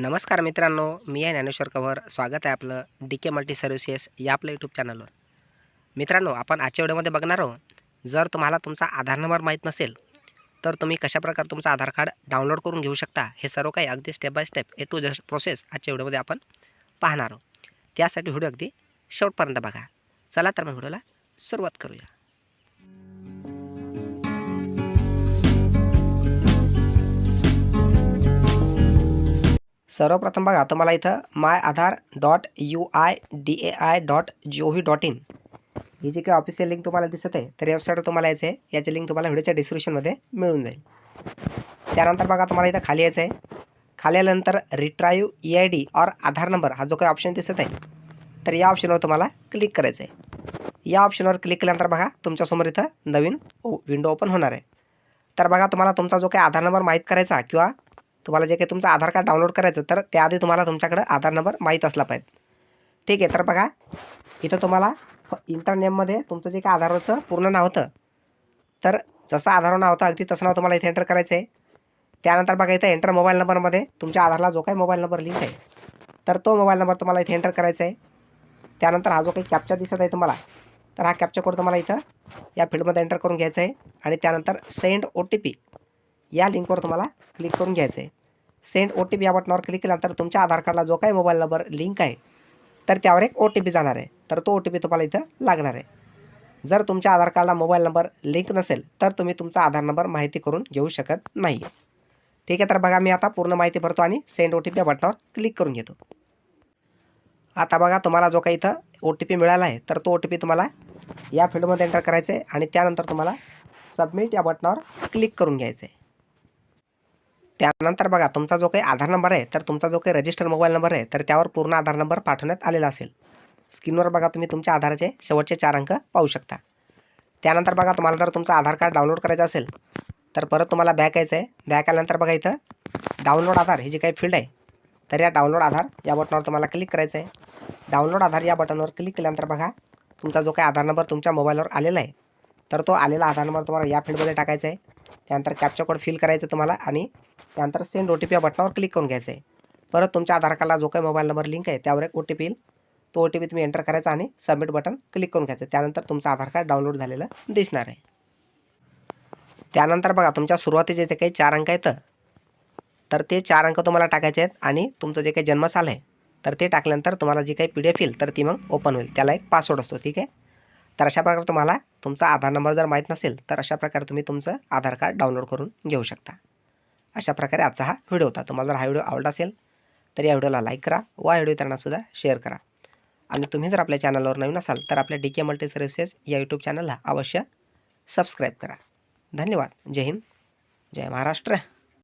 नमस्कार मित्रांनो मी आहे ज्ञानेश्वर कव्हर. स्वागत आहे आपलं डी के मल्टी सर्व्हिसेस या आपल्या यूट्यूब चॅनलवर मित्रांनो आपण आजच्या व्हिडिओमध्ये बघणार आहोत जर तुम्हाला तुमचा आधार नंबर माहीत नसेल तर तुम्ही कशाप्रकारे तुमचं आधार कार्ड डाउनलोड करून घेऊ शकता हे सर्व काही अगदी step by step A to just process आजच्या व्हिडिओमध्ये आपण पाहणार आहोत. त्यासाठी व्हिडिओ अगदी शेवटपर्यंत बघा. चला तर मग व्हिडिओला सुरुवात करूया. सर्वप्रथम बघा तुम्हाला इथं my Aadhaar dot U I D A I dot G O V dot in ही जी काही ऑफिशियल लिंक तुम्हाला दिसत आहे तर वेबसाईटवर तुम्हाला यायचं आहे याची लिंक तुम्हाला व्हिडिओच्या डिस्क्रिप्शनमध्ये मिळून जाईल. त्यानंतर बघा तुम्हाला इथं खाली यायचं आहे खाली आल्यानंतर रिट्राईव्ह ई आय डी और आधार नंबर हा जो काही ऑप्शन दिसत आहे तर या ऑप्शनवर तुम्हाला क्लिक करायचं आहे या ऑप्शनवर क्लिक केल्यानंतर बघा तुमच्यासमोर इथं नवीन विंडो ओपन होणार आहे. तर बघा तुम्हाला तुमचा जो काही आधार नंबर माहीत करायचा किंवा तुम्हाला जे काही तुमचं आधार कार्ड डाउनलोड करायचं तर त्याआधी तुम्हाला तुमच्याकडं आधार नंबर माहीत असला पाहिजे. ठीक आहे तर बघा इथं तुम्हाला इंटरनेममध्ये तुमचं जे काय आधारचं पूर्ण नाव होतं तर जसं आधार नाव होतं अगदी तसं नाव तुम्हाला इथे एंटर करायचं आहे. त्यानंतर बघा इथं एंटर मोबाईल नंबरमध्ये तुमच्या आधारला जो काही मोबाईल नंबर लिंक आहे तर तो मोबाईल नंबर तुम्हाला इथे एंटर करायचा आहे. त्यानंतर हा जो काही कॅप्चा दिसत आहे तुम्हाला तर हा कॅप्चा कोड तुम्हाला इथं या फील्डमध्ये एंटर करून घ्यायचा आहे. आणि त्यानंतर सेंड ओ टी पी या लिंकवर तुम्हाला क्लिक करून घ्यायचं आहे. सेंड ओ टी पी या बटनावर क्लिक केल्यानंतर तुमच्या आधार कार्डला जो काही मोबाईल नंबर लिंक आहे तर त्यावर एक ओ टी पी जाणार आहे. तर तो ओ टी पी तुम्हाला इथं लागणार आहे. जर तुमच्या आधार कार्डला मोबाईल नंबर लिंक नसेल तर तुम्ही तुमचा आधार नंबर माहिती करून घेऊ शकत नाही. ठीक आहे तर बघा मी आता पूर्ण माहिती भरतो आणि सेंड ओ टी पी या बटनावर क्लिक करून घेतो. आता बघा तुम्हाला जो काही इथं ओ टी पी मिळाला आहे तर तो ओ टी पी तुम्हाला या फील्डमध्ये एंटर करायचं आहे आणि त्यानंतर तुम्हाला सबमिट या बटनावर क्लिक करून घ्यायचं आहे त्यानंतर बघा तुमचा जो काही आधार नंबर आहे तर तुमचा जो काही रजिस्टर मोबाईल नंबर आहे तर त्यावर पूर्ण आधार नंबर पाठवण्यात आलेला असेल. स्क्रीनवर बघा तुम्ही तुमच्या आधाराचे शेवटचे चार अंक पाहू शकता. त्यानंतर बघा तुम्हाला जर तुमचं आधार कार्ड डाउनलोड करायचं असेल तर परत तुम्हाला बॅक यायचं आहे. बॅक आल्यानंतर बघा इथं डाउनलोड आधार ही जी काही फील्ड आहे तर या डाउनलोड आधार या बटनावर तुम्हाला क्लिक करायचं आहे डाउनलोड आधार या बटनवर क्लिक केल्यानंतर बघा तुमचा जो काही आधार नंबर तुमच्या मोबाईलवर आलेला आहे तर तो आलेला आधार नंबर तुम्हाला या फील्डमध्ये टाकायचा आहे. त्यानंतर कॅप्चा कोड फिल करायचं तुम्हाला आणि त्यानंतर सेंड ओ टी पी या बटनावर क्लिक करून घ्यायचं आहे परत तुमच्या आधार कार्डला जो काही मोबाईल नंबर लिंक आहे त्यावर एक ओ टी पी येईल. तो ओ टी पी तुम्ही एंटर करायचा आणि सबमिट बटन क्लिक करून घ्यायचं. त्यानंतर तुमचं आधार कार्ड डाउनलोड झालेलं दिसणार आहे. त्यानंतर बघा तुमच्या सुरुवातीचे जे काही चार अंक आहेत तर ते चार अंक तुम्हाला टाकायचे आहेत आणि तुमचं जे काही जन्मसाल आहे तर ते टाकल्यानंतर तुम्हाला जी काही पी डी एफ येईल तर ती मग ओपन होईल. त्याला एक पासवर्ड असतो ठीक आहे? तर अशा प्रकारे तुम्हाला तुमचा आधार नंबर जर माहीत नसेल तर अशा प्रकारे तुम्ही तुमचं आधार कार्ड डाउनलोड करून घेऊ शकता. अशा प्रकारे आजचा हा व्हिडिओ होता. तुम्हाला जर हा व्हिडिओ आवडला असेल तर या व्हिडिओला लाईक करा व हा व्हिडिओ इतरांनासुद्धा शेअर करा. आणि तुम्ही जर आपल्या चॅनलवर नवीन असाल तर आपल्या डी के मल्टी सर्व्हिसेस या यूट्यूब चॅनलला अवश्य सबस्क्राईब करा. धन्यवाद. जय हिंद. जय महाराष्ट्र.